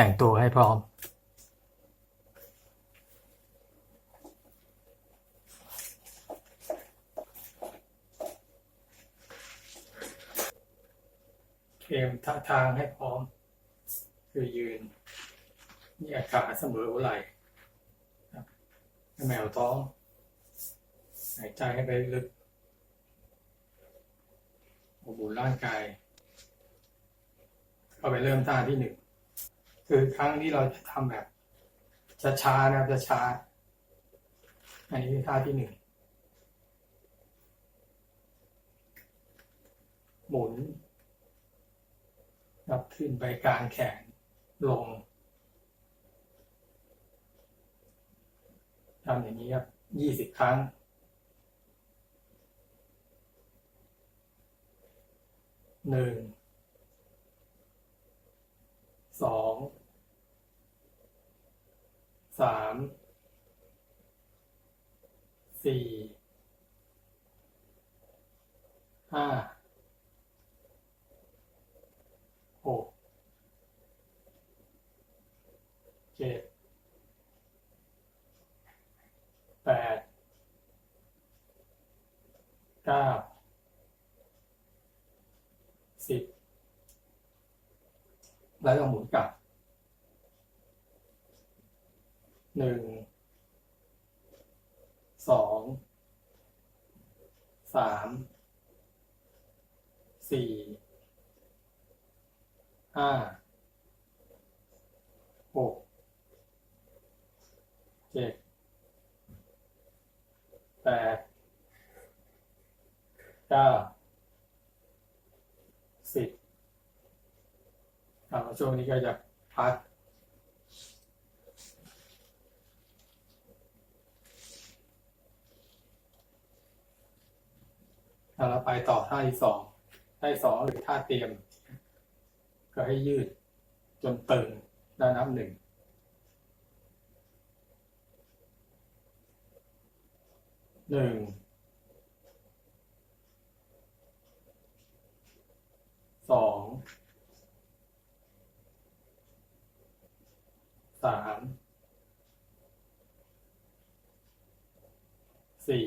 แต่งตัวให้พร้อมเกมท่าทางให้พร้อม คือยืนนี่อาขาเสมอหัวไหล่แมวท้อง หายใจให้ไปลึกอบอุ่นร่างกาย ก็ไปเริ่มท่าที่หนึ่ง คือครั้งที่เราจะทำแบบช้าๆนะครับช้าอันนี้คือท่าที่หนึ่งหมุนรับขึ้นไปกลางแขนลงทำอย่างนี้ครับยี่สิบครั้ง หนึ่ง สอง สามสี่ห้าหกเจ็ดแปดเก้าสิบแล้วก็หมุนกลับ หนึ่งสองสามสี่ห้าหกเจ็ดแปดเก้าสิบครับช่วงนี้ก็จะพัก แล้ว เราไปต่อท่าที่สองท่าที่สองหรือท่าเตรียม ก็ให้ยืดจนตึงแล้วนับหนึ่งหนึ่งสองสามสี่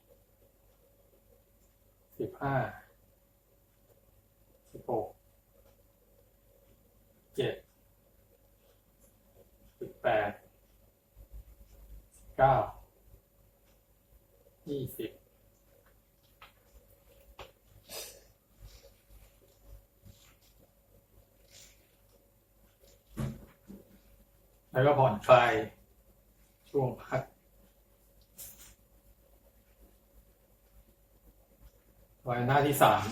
สิบห้าสิบหกเจ็ดสิบแปดสิบเก้ายี่สิบแล้วก็ผ่อนคลายช่วงพัก ไว้หน้าที่สาม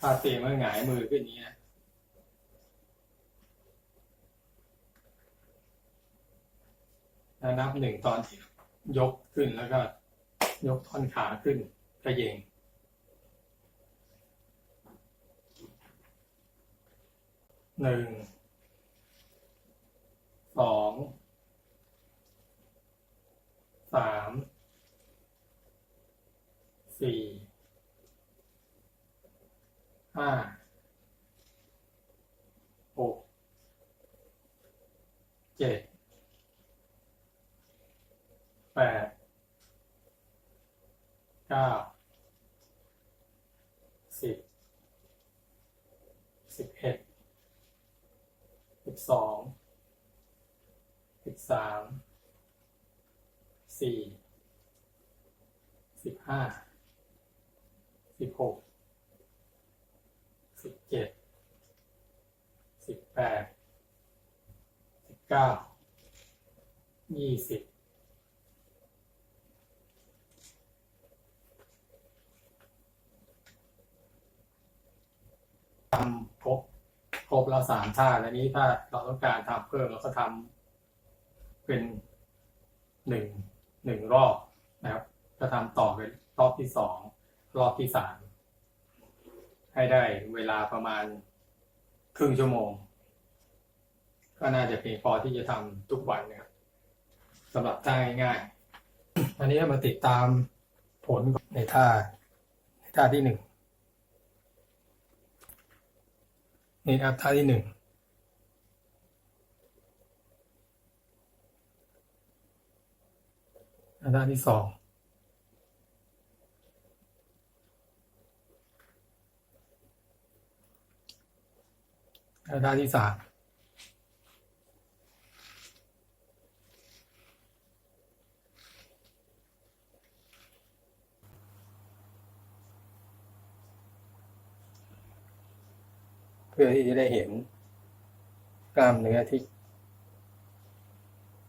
ถ้าเตียมก็หงายมือขึ้นอย่างนี้นะแล้วนับหนึ่งตอนที่ยกขึ้นแล้วก็ ยกท่อนขาขึ้นกระเยงหนึ่ง สอง สาม สี่ ห้าหกเจ็ดแปดเก้าสิบสิบเอ็ดสิบสองสิบสามสี่สิบห้าสิบหก เจ็ดสิบแปดสิบเก้ายี่สิบทำครบครบแล้วสามท่าแล้วนี้ถ้าเราต้องการทำเพิ่มเราก็ทำเป็นหนึ่งหนึ่งรอบนะครับก็ทำต่อเป็นรอบที่สองรอบที่สาม ให้ได้เวลาประมาณครึ่งชั่วโมง ก็น่าจะเพียงพอที่จะทำทุกวันนะครับสำหรับท่าง่ายๆ อันนี้มาติดตามผลในท่าในท่าที่หนึ่งนี่นะครับท่าที่หนึ่งท่าที่สอง ท่าที่สามเพื่อที่จะได้เห็นกล้ามเนื้อที่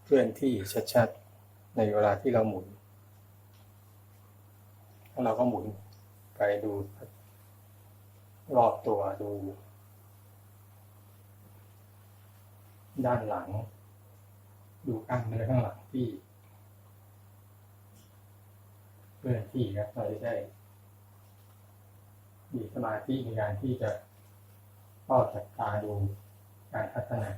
เคลื่อนที่ชัดๆ ในเวลาที่เราหมุนแล้วเราก็หมุนไปดูรอบตัวดู ด้านหลัง ดูกล้ามเนื้อข้างหลังที่เพื่อนที่ครับเราจะได้มีสมาธิในการที่จะเฝ้าจับตาดูการพัฒนา